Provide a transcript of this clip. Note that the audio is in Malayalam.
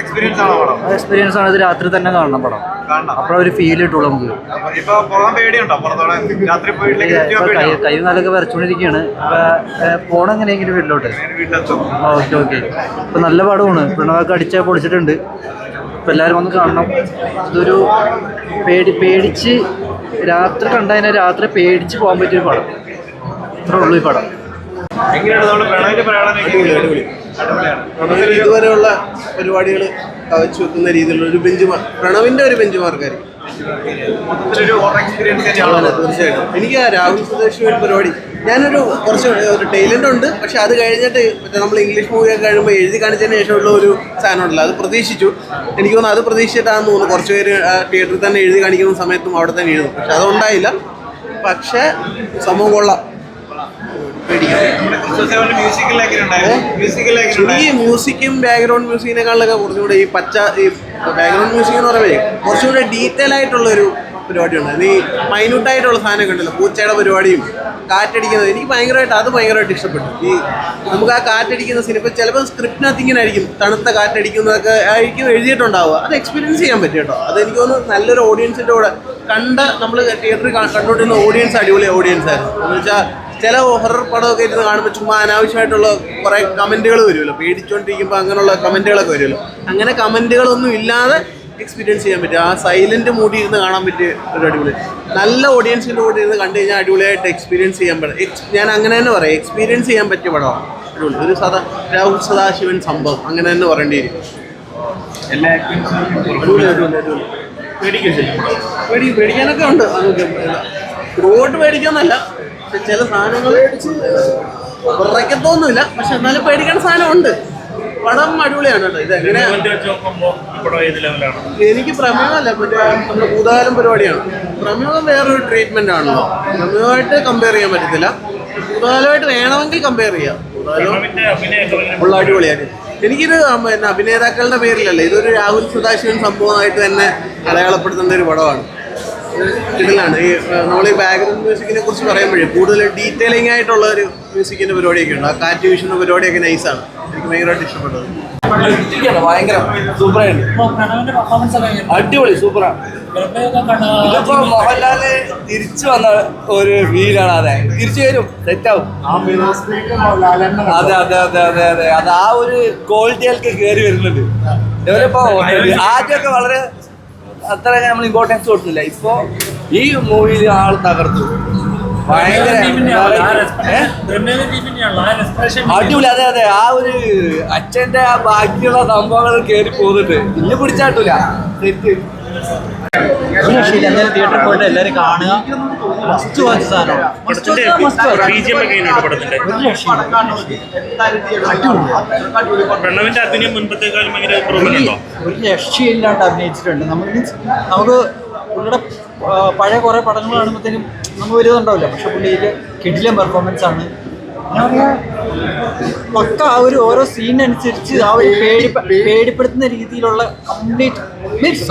എക്സ്പീരിയൻസ് ആണോ പടം? എക്സ്പീരിയൻസ് ആണ് ഇത് രാത്രി തന്നെ കാണണം പടം. കാണണം. അപ്പോഴേ ഒരു ഫീൽ കിട്ടുള്ളൂ നമുക്ക്. കൈ നല്ലൊക്കെ നാലൊക്കെ വരച്ചുകൊണ്ടിരിക്കുകയാണ്. പോണം എങ്ങനെയെങ്കിലും വീട്ടിലോട്ട്. Okay okay. ഇപ്പൊ നല്ല പടമാണ്. പ്രണവൊക്കെ അടിച്ച പൊളിച്ചിട്ടുണ്ട്. ഇപ്പൊ എല്ലാവരും വന്ന് കാണണം. ഇതൊരു പേടി പേടിച്ച് രാത്രി കണ്ടതിനെ രാത്രി പേടിച്ച് പോകാൻ പറ്റിയൊരു പടം. ഇത്രേ ഉള്ളൂ ഈ പടം. എങ്ങനെയാണ്? നമ്മുടെ അടിപൊളിയാണ് പ്രണവിൽ ഇതുവരെയുള്ള പരിപാടികൾ കവച്ചു വെക്കുന്ന രീതിയിലുള്ള ഒരു ബെഞ്ച് പ്രണവിന്റെ ഒരു ബെഞ്ച് മാർക്കായിരിക്കും തീർച്ചയായിട്ടും. എനിക്ക് ആ രാഹുൽ സുദേശ് ഒരു പരിപാടി ഞാനൊരു കുറച്ച് ഒരു ടൈലന്റ് ഉണ്ട് പക്ഷെ അത് കഴിഞ്ഞിട്ട് മറ്റേ നമ്മൾ ഇംഗ്ലീഷ് മൂവിയൊക്കെ കഴിയുമ്പോൾ എഴുതി കാണിച്ചതിന് ശേഷമുള്ള ഒരു സാധനം ഉണ്ടല്ലോ അത് പ്രതീക്ഷിച്ചു. എനിക്ക് തോന്നുന്നു അത് പ്രതീക്ഷിച്ചിട്ടാണെന്ന് തോന്നുന്നു. കുറച്ച് പേര് തിയേറ്ററിൽ തന്നെ എഴുതി കാണിക്കുന്ന സമയത്തും അവിടെ തന്നെ എഴുതും. പക്ഷെ അതുണ്ടായില്ല പക്ഷേ സംഭവം കൊള്ളാം. ഈ മ്യൂസിക്കും ബാക്ക്ഗ്രൗണ്ട് മ്യൂസിക്കിനെക്കാളൊക്കെ കുറച്ചും കൂടെ ഈ പച്ച ഈ ബാക്ക്ഗ്രൗണ്ട് മ്യൂസിക് എന്ന് പറയുമ്പോൾ കുറച്ചും കൂടെ ഡീറ്റെയിൽ ആയിട്ടുള്ള ഒരു പരിപാടിയുണ്ട് ഈ മൈന്യൂട്ട് ആയിട്ടുള്ള സാധനമൊക്കെ ഉണ്ടല്ലോ. പൂച്ചയുടെ പരിപാടിയും കാറ്റടിക്കുന്നത്. എനിക്ക് ഭയങ്കരമായിട്ട് അത് ഭയങ്കരമായിട്ട് ഇഷ്ടപ്പെട്ടു. ഈ നമുക്ക് ആ കാറ്റടിക്കുന്ന സിനിമ ചിലപ്പോൾ സ്ക്രിപ്റ്റിനകത്ത് ഇങ്ങനെ ആയിരിക്കും. തണുത്ത കാറ്റടിക്കുന്നതൊക്കെ ആയിരിക്കും എഴുതിയിട്ടുണ്ടാവുക. അത് എക്സ്പീരിയൻസ് ചെയ്യാൻ പറ്റും കേട്ടോ. അത് എനിക്ക് തോന്നുന്നു നല്ലൊരു ഓഡിയൻസിന്റെ കൂടെ കണ്ട നമ്മൾ തിയേറ്ററിൽ കണ്ടുകൊണ്ടിരുന്ന ഓഡിയൻസ് അടിപൊളി ഓഡിയൻസ് ആയിരുന്നു. എന്ന് വെച്ചാൽ ചില ഹൊറർ പടമൊക്കെ ഇരുന്ന് കാണുമ്പോൾ ചുമ്മാ അനാവശ്യമായിട്ടുള്ള കുറേ കമന്റുകൾ വരുമല്ലോ. പേടിച്ചുകൊണ്ടിരിക്കുമ്പോൾ അങ്ങനെയുള്ള കമന്റുകളൊക്കെ വരുമല്ലോ. അങ്ങനെ കമന്റുകളൊന്നും ഇല്ലാതെ എക്സ്പീരിയൻസ് ചെയ്യാൻ പറ്റും. ആ സൈലന്റ് മൂടി ഇരുന്ന് കാണാൻ പറ്റിയ ഒരു അടിപൊളി. നല്ല ഓഡിയൻസിന്റെ കൂടെ ഇരുന്ന് കണ്ടു കഴിഞ്ഞാൽ അടിപൊളിയായിട്ട് എക്സ്പീരിയൻസ് ചെയ്യാൻ പറ്റും. ഞാൻ അങ്ങനെ തന്നെ പറയാം. എക്സ്പീരിയൻസ് ചെയ്യാൻ പറ്റിയ പടമാണ്. അടിപൊളി. ഒരു സദാ രാഹുൽ സദാശിവൻ സംഭവം. അങ്ങനെ തന്നെ പറയേണ്ടി വരും എല്ലാ പേടിക്കാനൊക്കെ ഉണ്ട്. റോഡ് പേടിക്കാന്നല്ല. ചില സാധനങ്ങൾ വിറയ്ക്കത്തൊന്നുമില്ല പക്ഷെ എന്നാലും പേടിക്കേണ്ട സാധനം ഉണ്ട് പടം അടിപൊളിയാണ് കേട്ടോ ഇത് എങ്ങനെ എനിക്ക് പ്രമേഹമല്ല. മറ്റേ നമ്മുടെ ഭൂതകാലം പരിപാടിയാണ്. പ്രമേഹം വേറൊരു ട്രീറ്റ്മെന്റ് ആണല്ലോ. പ്രമേഹമായിട്ട് കമ്പയർ ചെയ്യാൻ പറ്റത്തില്ല. ഭൂതകാലമായിട്ട് വേണമെങ്കിൽ കമ്പയർ ചെയ്യാം. ഭൂതകാലം ഉള്ള അടിപൊളിയായിരുന്നു എനിക്കിത് പിന്നെ അഭിനേതാക്കളുടെ പേരിലല്ല. ഇതൊരു രാഹുൽ സദാശിവൻ സംഭവമായിട്ട് തന്നെ അടയാളപ്പെടുത്തേണ്ട ഒരു പടമാണ്. ഇതിലാണ്. ഈ നമ്മൾ ഈ ബാക്ക്ഗ്രൗണ്ട് മ്യൂസിക്കിനെ കുറിച്ച് പറയുമ്പോഴേ കൂടുതൽ ഡീറ്റെയിലിംഗ് ആയിട്ടുള്ള ഒരു മ്യൂസിക്കിന്റെ പരിപാടിയൊക്കെ ഉണ്ട്. ആ കാറ്റ് വീശുന്ന പരിപാടിയൊക്കെ നൈസാണ് എനിക്ക് ഭയങ്കരമായിട്ട് ഇഷ്ടപ്പെട്ടത്. ഭയങ്കര. സൂപ്പറായിട്ട് അടിപൊളി സൂപ്പറാണ്. ഇതിപ്പോ മോഹൻലാൽ തിരിച്ചു വന്ന ഒരു ഫീലാണ് അതെ. തിരിച്ചു വരും. സെറ്റാവും അതെ അതെ അതെ അതെ അതെ. അത് ആ ഒരു ക്വാളിറ്റിയിലേക്ക് കയറി വരുന്നുണ്ട്. ഇവരിപ്പോ ആദ്യമൊക്കെ വളരെ അത്ര നമ്മൾ ഇമ്പോർട്ടൻസ് കൊടുത്തില്ല. ഇപ്പൊ ഈ മൂവിയിൽ ആൾ തകർത്തു? അടിപൊളി അതെ അതെ ആ ഒരു അച്ഛന്റെ ആ ബാക്കിയുള്ള സംഭവങ്ങൾ കേറി പോന്നിട്ട്. ഇന്ന് പിടിച്ചാട്ടൂല തെറ്റ് ഒരു രക്ഷയില്ല എന്തായാലും തിയേറ്ററിൽ പോയിട്ട് എല്ലാവരും കാണുക മസ്റ്റ് വാച്ച് സാധനമാണ്. ഒരു രക്ഷയില്ലാണ്ട് അഭിനയിച്ചിട്ടുണ്ട്. നമുക്ക് മീൻസ് നമുക്ക് പുള്ളിയുടെ പഴയ കുറേ പടങ്ങൾ കാണുമ്പോഴത്തേനും നമുക്ക് വരുന്നുണ്ടാവില്ല പക്ഷെ പുള്ളിയിൽ കിടിലം പെർഫോമൻസ് ആണ്. പക്ക ആ ഒരു ഓരോ സീനനുസരിച്ച് ആ ഒരു പേടി പേടിപ്പെടുത്തുന്ന രീതിയിലുള്ള കംപ്ലീറ്റ് മീൻസ്